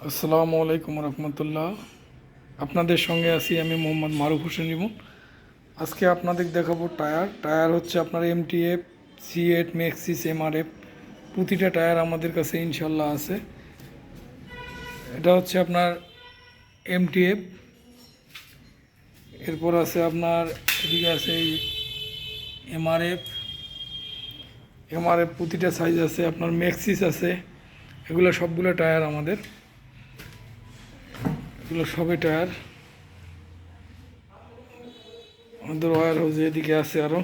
আসসালামু আলাইকুম রহমতুল্লাহ। আপনাদের সঙ্গে আছি আমি মোহাম্মদ মারুফ হোসেন রিমন আজকে আপনাদের দেখাবো টায়ার। টায়ার হচ্ছে আপনার M T C eight Maxxis MRF প্রতিটা টায়ার আমাদের কাছে ইনশাল্লাহ আছে। এটা হচ্ছে আপনার এমটিএফ এরপর আছে আপনার, এদিকে আছে এমআরএফ এমআরএফ প্রতিটা সাইজ আছে, আপনার ম্যাক্সিস আছে। এগুলো সবগুলো টায়ার আমাদের। এগুলো সবই টায়ার। আমাদের ওয়ার হাউস এদিকে আছে আরও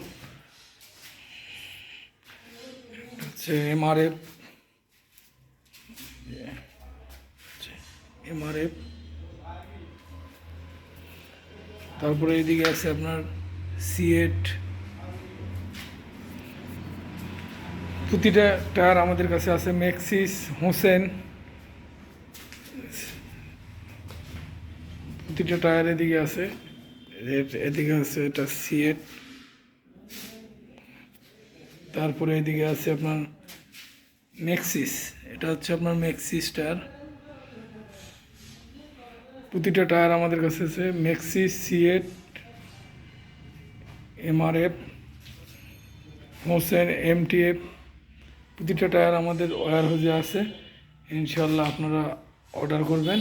হচ্ছে এমআরএফ এমআরএফ তারপরে এদিকে আছে আপনার সিএট প্রতিটা টায়ার আমাদের কাছে আছে ম্যাক্সিস হোসেন প্রতিটা টায়ার এদিকে আছে এদিকে আছে এটা সিএট, তারপরে এদিকে আছে আপনার ম্যাক্সিস, এটা হচ্ছে আপনার ম্যাক্সিস টায়ার। প্রতিটা টায়ার আমাদের কাছে আছে, ম্যাক্সিস, সিএট, এমআরএফ, হোসেন, এমটিএফ, প্রতিটা টায়ার আমাদের ওয়ার হাউসে আছে। ইনশাল্লাহ আপনারা অর্ডার করবেন।